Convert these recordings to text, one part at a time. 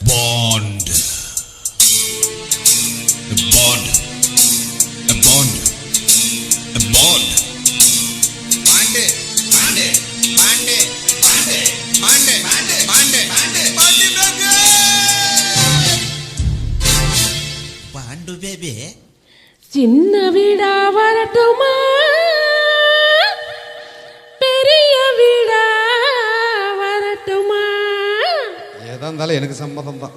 Bond bond bond bond Pandey Pandey Pandey Pandey Pandey Pandey Pandey Pandey Pandey baby Pandu baby. చిన్న విడా వరటమా? இருந்தாலும் எனக்கு சம்மதம் தான்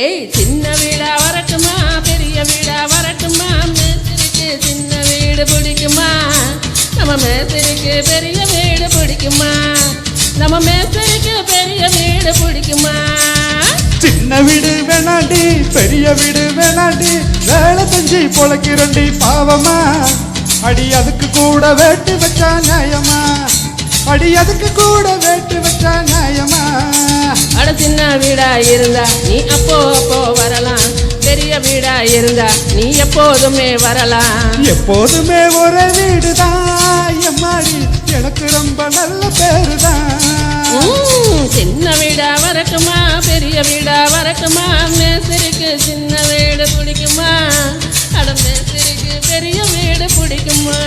ஏய் சின்ன வீடா வரட்டுமா? பெரிய வீடா வரட்டுமா சின்ன வீடு பிடிக்குமா? நம்ம மேஸ்திரிக்கு பெரிய வீடு பிடிக்குமா? நம்ம மேஸ்திரிக்கு பெரிய வீடு பிடிக்குமா? சின்ன வீடு வேணாண்டி பெரிய வீடு வேணாண்டி வேலை செஞ்சு பொழைக்கிறண்டி பாவமா? அடி அதுக்கு கூட வேட்டு வச்சா நியாயமா? அடி அதுக்கு கூட வேட்டு வச்சா நியாயமா? அட சின்ன வீடா இருந்தா நீ அப்போ அப்போ வரலாம். பெரிய வீடா இருந்தா நீ எப்போதுமே வரலாம். எப்போதுமே ஒரே வீடுதான். எம்மாடி எனக்கு ரொம்ப நல்ல பேருதான். உம், சின்ன வீடா வரட்டுமா பெரிய வீடா வரட்டுமா மேஸ்திரிக்கு சின்ன வீடு பிடிக்குமா? அட மேஸ்திரிக்கு பெரிய வீடு பிடிக்குமா?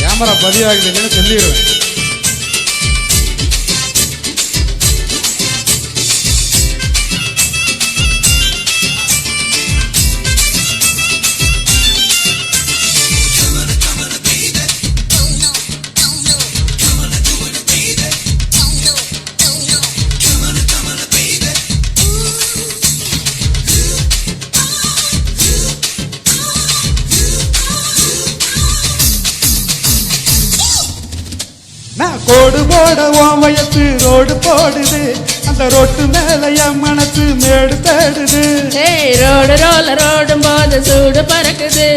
கேமரா பதிவாகுதுன்னு சொல்லிடுவேன். கோடு போட வயசு ரோடு போடுது. அந்த ரோட்டு மேல என் மனசு மேடு தேடுது. ரோடு ரோல ரோடும் போது சூடு பறக்குது.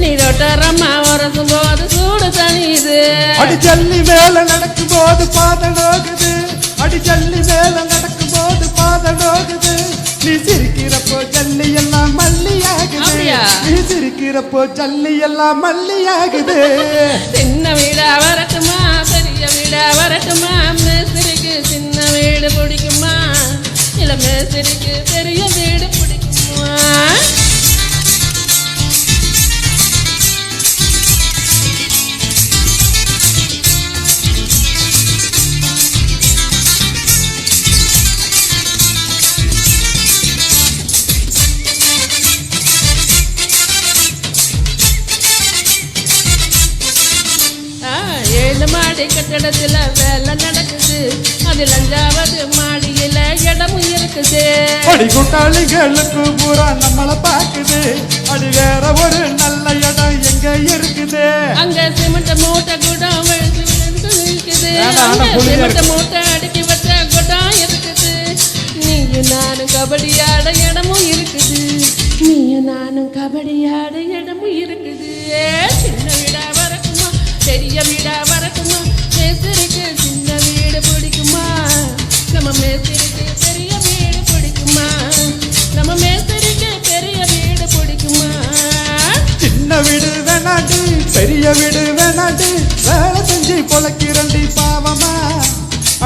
நீ ரொட்டரம்மா உரசும் போது சூடு தனியுது அடி ஜல்லி மேல நடக்கும் போது பாத நோகுது. அடி ஜல்லி மேல நடக்கும் போது பாத நோகுது. நீ சிரிக்கிறப்போ ஜல்லி எல்லாம் மல்லியாகுது? நீ சிரிக்கிறப்போ ஜல்லி எல்லாம் மல்லியாகுது சின்ன எனக்கு பெரிய வீடு பிடிக்குமா? ஏழு மாடி கட்டடத்தில் வேலை நடக்குது. அது அஞ்சாவது மாடி இடமும் இருக்குது. அடி கூட்டாளிகளுக்கு பூரா நம்மள பாக்குது அடி வேற ஒரு நல்ல இடம் எங்க இருக்குது? அங்க சிமெண்ட் மூட்டை குடம் இருக்குது அங்க சிமெண்ட். மூட்டை அடுக்கி வச்ச குடம் இருக்குது. நீயும் நானும் கபடி ஆட இடமும் இருக்குது. நீயும் நானும் கபடி ஆட இடமும் இருக்குது. சின்ன வீடா வரக்குமா பெரிய வீடு வேணாண்டி பெரிய வீடு வேணாண்டி வேலை செஞ்சு பொழைக்கிறண்டி பாவமா.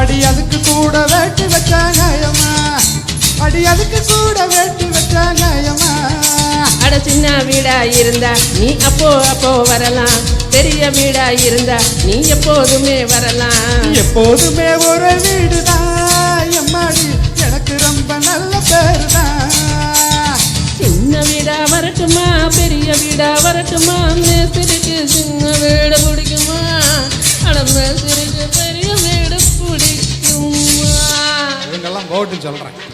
அடி அதுக்கு கூட வேட்டு வச்சா நியாயமா? அடி அதுக்கு கூட வேட்டு வச்சா நியாயமா? அட சின்ன வீடா இருந்தா நீ அப்போ அப்போ வரலாம். பெரிய வீடா இருந்தா நீ எப்போதுமே வரலாம். எப்போதுமே ஒரு வீடுதான். சொல்கிறேன்